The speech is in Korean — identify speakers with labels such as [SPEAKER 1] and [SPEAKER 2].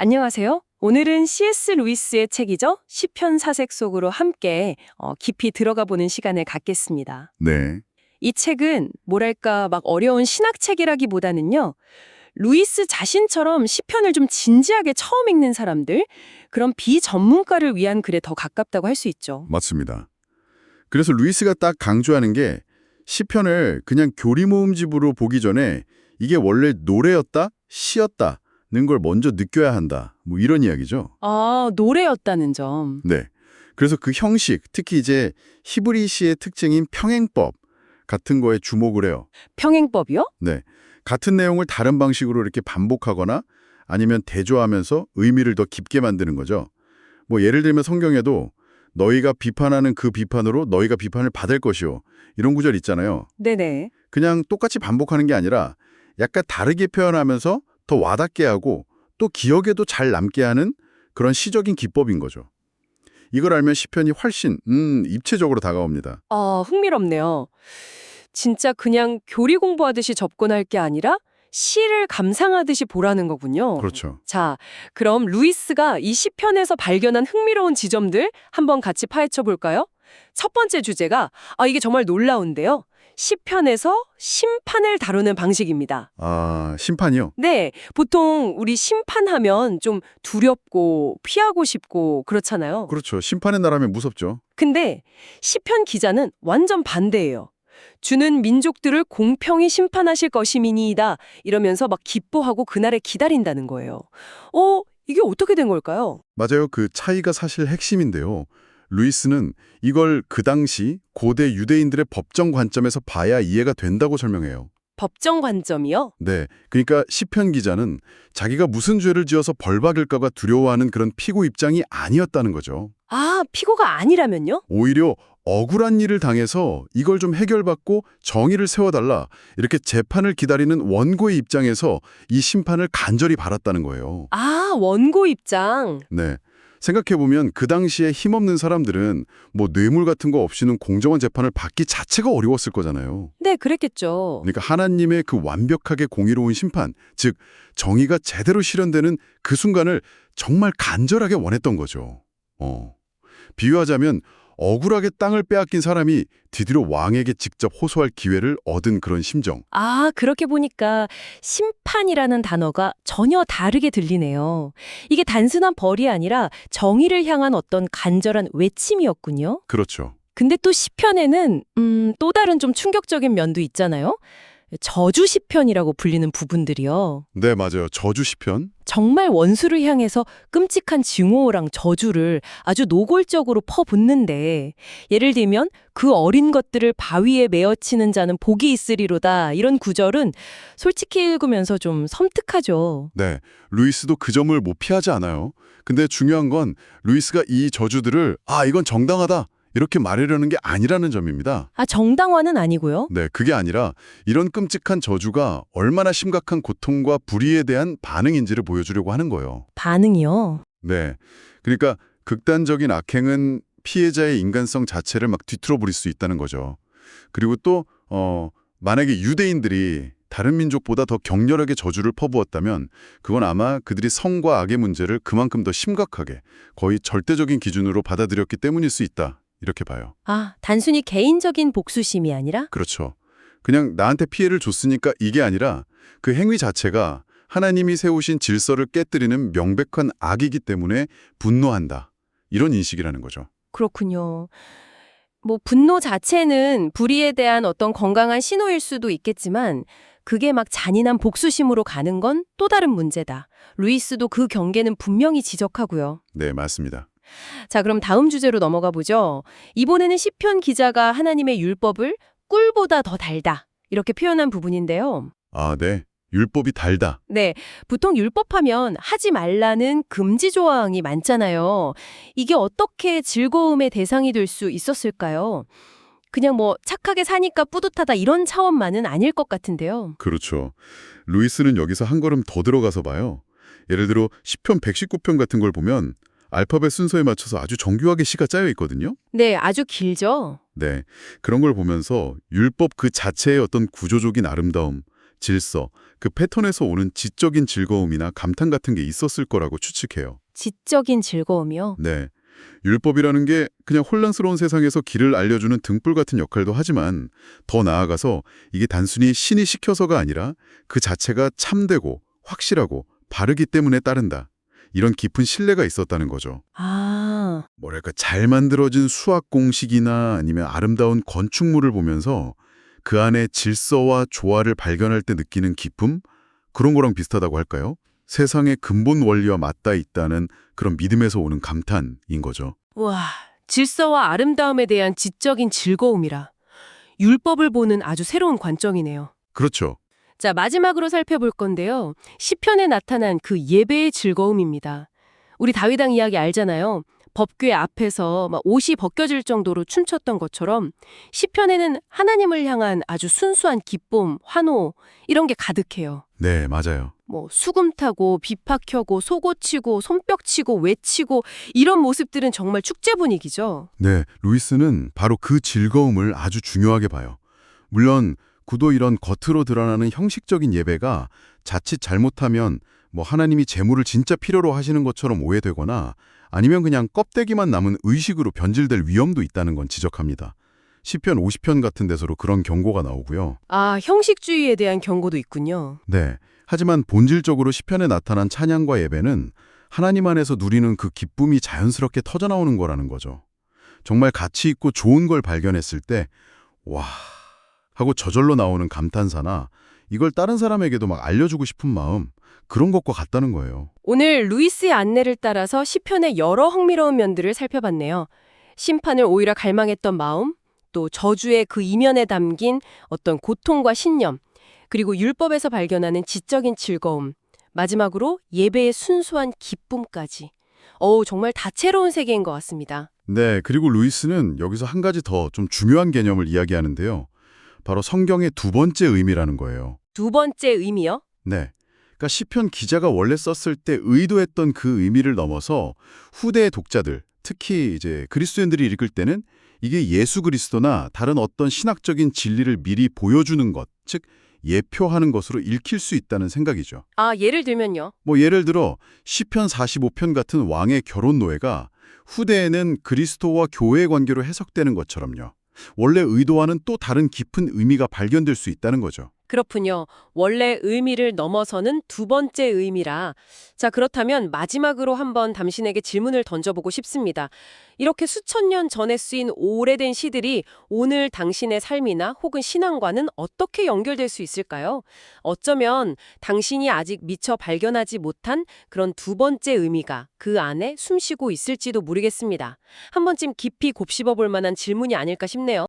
[SPEAKER 1] 안녕하세요. 오늘은 C.S. 루이스의 책이죠. 시편 사색 속으로 함께 어, 깊이 들어가 보는 시간을 갖겠습니다.
[SPEAKER 2] 네.
[SPEAKER 1] 이 책은 뭐랄까 막 어려운 신학책이라기보다는요. 루이스 자신처럼 시편을 좀 진지하게 처음 읽는 사람들, 그런 비전문가를 위한 글에 더 가깝다고 할 수 있죠.
[SPEAKER 2] 맞습니다. 그래서 루이스가 딱 강조하는 게 시편을 그냥 교리 모음집으로 보기 전에 이게 원래 노래였다, 시였다 는 걸 먼저 느껴야 한다. 뭐 이런 이야기죠.
[SPEAKER 1] 아, 노래였다는 점.
[SPEAKER 2] 네. 그래서 그 형식, 특히 이제 히브리시의 특징인 평행법 같은 거에 주목을 해요.
[SPEAKER 1] 평행법이요?
[SPEAKER 2] 네. 같은 내용을 다른 방식으로 이렇게 반복하거나 아니면 대조하면서 의미를 더 깊게 만드는 거죠. 뭐 예를 들면 성경에도 너희가 비판하는 그 비판으로 너희가 비판을 받을 것이요. 이런 구절 있잖아요.
[SPEAKER 1] 네네.
[SPEAKER 2] 그냥 똑같이 반복하는 게 아니라 약간 다르게 표현하면서 더 와닿게 하고 또 기억에도 잘 남게 하는 그런 시적인 기법인 거죠. 이걸 알면 시편이 훨씬 음, 입체적으로 다가옵니다.
[SPEAKER 1] 아, 흥미롭네요. 진짜 그냥 교리 공부하듯이 접근할 게 아니라 시를 감상하듯이 보라는 거군요.
[SPEAKER 2] 그렇죠.
[SPEAKER 1] 자, 그럼 루이스가 이 시편에서 발견한 흥미로운 지점들 한번 같이 파헤쳐 볼까요? 첫 번째 주제가 아 이게 정말 놀라운데요. 시편에서 심판을 다루는 방식입니다.
[SPEAKER 2] 아, 심판이요?
[SPEAKER 1] 네, 보통 우리 심판하면 좀 두렵고 피하고 싶고 그렇잖아요.
[SPEAKER 2] 그렇죠. 심판의 나라면 무섭죠.
[SPEAKER 1] 근데 시편 기자는 완전 반대예요. 주는 민족들을 공평히 심판하실 것이미니이다 이러면서 막 기뻐하고 그날에 기다린다는 거예요. 어, 이게 어떻게 된 걸까요?
[SPEAKER 2] 맞아요. 그 차이가 사실 핵심인데요. 루이스는 이걸 그 당시 고대 유대인들의 법정 관점에서 봐야 이해가 된다고 설명해요.
[SPEAKER 1] 법정 관점이요?
[SPEAKER 2] 네, 그러니까 시편 기자는 자기가 무슨 죄를 지어서 벌 받을까가 두려워하는 그런 피고 입장이 아니었다는 거죠.
[SPEAKER 1] 아, 피고가 아니라면요?
[SPEAKER 2] 오히려 억울한 일을 당해서 이걸 좀 해결받고 정의를 세워달라 이렇게 재판을 기다리는 원고의 입장에서 이 심판을 간절히 바랐다는 거예요.
[SPEAKER 1] 아, 원고 입장.
[SPEAKER 2] 네. 생각해보면 그 당시에 힘없는 사람들은 뭐 뇌물 같은 거 없이는 공정한 재판을 받기 자체가 어려웠을 거잖아요.
[SPEAKER 1] 네, 그랬겠죠.
[SPEAKER 2] 그러니까 하나님의 그 완벽하게 공의로운 심판, 즉 정의가 제대로 실현되는 그 순간을 정말 간절하게 원했던 거죠. 어. 비유하자면 억울하게 땅을 빼앗긴 사람이 뒤뒤로 왕에게 직접 호소할 기회를 얻은 그런 심정.
[SPEAKER 1] 아, 그렇게 보니까 심판이라는 단어가 전혀 다르게 들리네요. 이게 단순한 벌이 아니라 정의를 향한 어떤 간절한 외침이었군요.
[SPEAKER 2] 그렇죠.
[SPEAKER 1] 근데 또 시편에는 음, 또 다른 좀 충격적인 면도 있잖아요. 저주 시편이라고 불리는 부분들이요.
[SPEAKER 2] 네, 맞아요. 저주 시편.
[SPEAKER 1] 정말 원수를 향해서 끔찍한 증오랑 저주를 아주 노골적으로 퍼붓는데 예를 들면 그 어린 것들을 바위에 메어치는 자는 복이 있으리로다 이런 구절은 솔직히 읽으면서 좀 섬뜩하죠.
[SPEAKER 2] 네, 루이스도 그 점을 못 피하지 않아요. 근데 중요한 건 루이스가 이 저주들을 아, 이건 정당하다. 이렇게 말하려는 게 아니라는 점입니다.
[SPEAKER 1] 아 정당화는 아니고요.
[SPEAKER 2] 네, 그게 아니라 이런 끔찍한 저주가 얼마나 심각한 고통과 불의에 대한 반응인지를 보여주려고 하는 거예요.
[SPEAKER 1] 반응이요.
[SPEAKER 2] 네, 그러니까 극단적인 악행은 피해자의 인간성 자체를 막 뒤틀어 부릴 수 있다는 거죠. 그리고 또 어, 만약에 유대인들이 다른 민족보다 더 격렬하게 저주를 퍼부었다면 그건 아마 그들이 성과 악의 문제를 그만큼 더 심각하게 거의 절대적인 기준으로 받아들였기 때문일 수 있다. 이렇게 봐요.
[SPEAKER 1] 아 단순히 개인적인 복수심이 아니라
[SPEAKER 2] 그렇죠. 그냥 나한테 피해를 줬으니까 이게 아니라 그 행위 자체가 하나님이 세우신 질서를 깨뜨리는 명백한 악이기 때문에 분노한다. 이런 인식이라는 거죠.
[SPEAKER 1] 그렇군요. 뭐 분노 자체는 불의에 대한 어떤 건강한 신호일 수도 있겠지만 그게 막 잔인한 복수심으로 가는 건 또 다른 문제다. 루이스도 그 경계는 분명히 지적하고요.
[SPEAKER 2] 네, 맞습니다.
[SPEAKER 1] 자, 그럼 다음 주제로 넘어가 보죠. 이번에는 시편 기자가 하나님의 율법을 꿀보다 더 달다. 이렇게 표현한 부분인데요.
[SPEAKER 2] 아, 네. 율법이 달다.
[SPEAKER 1] 네, 보통 율법하면 하지 말라는 금지 조항이 많잖아요. 이게 어떻게 즐거움의 대상이 될 수 있었을까요? 그냥 뭐 착하게 사니까 뿌듯하다 이런 차원만은 아닐 것 같은데요.
[SPEAKER 2] 그렇죠. 루이스는 여기서 한 걸음 더 들어가서 봐요. 예를 들어 10편 119편 같은 걸 보면 알파벳 순서에 맞춰서 아주 정교하게 시가 짜여 있거든요.
[SPEAKER 1] 네, 아주 길죠.
[SPEAKER 2] 네. 그런 걸 보면서 율법 그 자체의 어떤 구조적인 아름다움, 질서, 그 패턴에서 오는 지적인 즐거움이나 감탄 같은 게 있었을 거라고 추측해요.
[SPEAKER 1] 지적인 즐거움이요?
[SPEAKER 2] 네. 율법이라는 게 그냥 혼란스러운 세상에서 길을 알려주는 등불 같은 역할도 하지만 더 나아가서 이게 단순히 신이 시켜서가 아니라 그 자체가 참되고 확실하고 바르기 때문에 따른다. 이런 깊은 신뢰가 있었다는 거죠.
[SPEAKER 1] 아,
[SPEAKER 2] 뭐랄까 잘 만들어진 수학 공식이나 아니면 아름다운 건축물을 보면서 그 안에 질서와 조화를 발견할 때 느끼는 기쁨? 그런 거랑 비슷하다고 할까요? 세상의 근본 원리와 맞닿아 있다는 그런 믿음에서 오는 감탄인 거죠.
[SPEAKER 1] 와, 질서와 아름다움에 대한 지적인 즐거움이라. 율법을 보는 아주 새로운 관점이네요.
[SPEAKER 2] 그렇죠.
[SPEAKER 1] 자, 마지막으로 살펴볼 건데요. 시편에 나타난 그 예배의 즐거움입니다. 우리 다윗왕 이야기 알잖아요. 법궤 앞에서 막 옷이 벗겨질 정도로 춤췄던 것처럼 시편에는 하나님을 향한 아주 순수한 기쁨, 환호 이런 게 가득해요.
[SPEAKER 2] 네, 맞아요.
[SPEAKER 1] 뭐 수금 타고 비파 켜고 속옷 치고 손뼉 치고 외치고 이런 모습들은 정말 축제 분위기죠.
[SPEAKER 2] 네, 루이스는 바로 그 즐거움을 아주 중요하게 봐요. 물론 구도 이런 겉으로 드러나는 형식적인 예배가 자칫 잘못하면 뭐 하나님이 재물을 진짜 필요로 하시는 것처럼 오해되거나 아니면 그냥 껍데기만 남은 의식으로 변질될 위험도 있다는 건 지적합니다. 시편 50편 같은 데서로 그런 경고가 나오고요.
[SPEAKER 1] 아, 형식주의에 대한 경고도 있군요.
[SPEAKER 2] 네. 하지만 본질적으로 시편에 나타난 찬양과 예배는 하나님 안에서 누리는 그 기쁨이 자연스럽게 터져나오는 거라는 거죠. 정말 가치 있고 좋은 걸 발견했을 때 와... 하고 저절로 나오는 감탄사나 이걸 다른 사람에게도 막 알려주고 싶은 마음 그런 것과 같다는 거예요.
[SPEAKER 1] 오늘 루이스의 안내를 따라서 시편의 여러 흥미로운 면들을 살펴봤네요. 심판을 오히려 갈망했던 마음, 또 저주의 그 이면에 담긴 어떤 고통과 신념, 그리고 율법에서 발견하는 지적인 즐거움, 마지막으로 예배의 순수한 기쁨까지. 어우, 정말 다채로운 세계인 것 같습니다.
[SPEAKER 2] 네, 그리고 루이스는 여기서 한 가지 더 좀 중요한 개념을 이야기하는데요. 바로 성경의 두 번째 의미라는 거예요.
[SPEAKER 1] 두 번째 의미요?
[SPEAKER 2] 네. 그러니까 시편 기자가 원래 썼을 때 의도했던 그 의미를 넘어서 후대의 독자들, 특히 이제 그리스도인들이 읽을 때는 이게 예수 그리스도나 다른 어떤 신학적인 진리를 미리 보여주는 것, 즉 예표하는 것으로 읽힐 수 있다는 생각이죠.
[SPEAKER 1] 아, 예를 들면요.
[SPEAKER 2] 뭐 예를 들어 시편 45편 같은 왕의 결혼 노예가 후대에는 그리스도와 교회의 관계로 해석되는 것처럼요. 원래 의도와는 또 다른 깊은 의미가 발견될 수 있다는 거죠.
[SPEAKER 1] 그렇군요. 원래 의미를 넘어서는 두 번째 의미라. 자, 그렇다면 마지막으로 한번 당신에게 질문을 던져보고 싶습니다. 이렇게 수천 년 전에 쓰인 오래된 시들이 오늘 당신의 삶이나 혹은 신앙과는 어떻게 연결될 수 있을까요? 어쩌면 당신이 아직 미처 발견하지 못한 그런 두 번째 의미가 그 안에 숨쉬고 있을지도 모르겠습니다. 한 번쯤 깊이 곱씹어 볼 만한 질문이 아닐까 싶네요.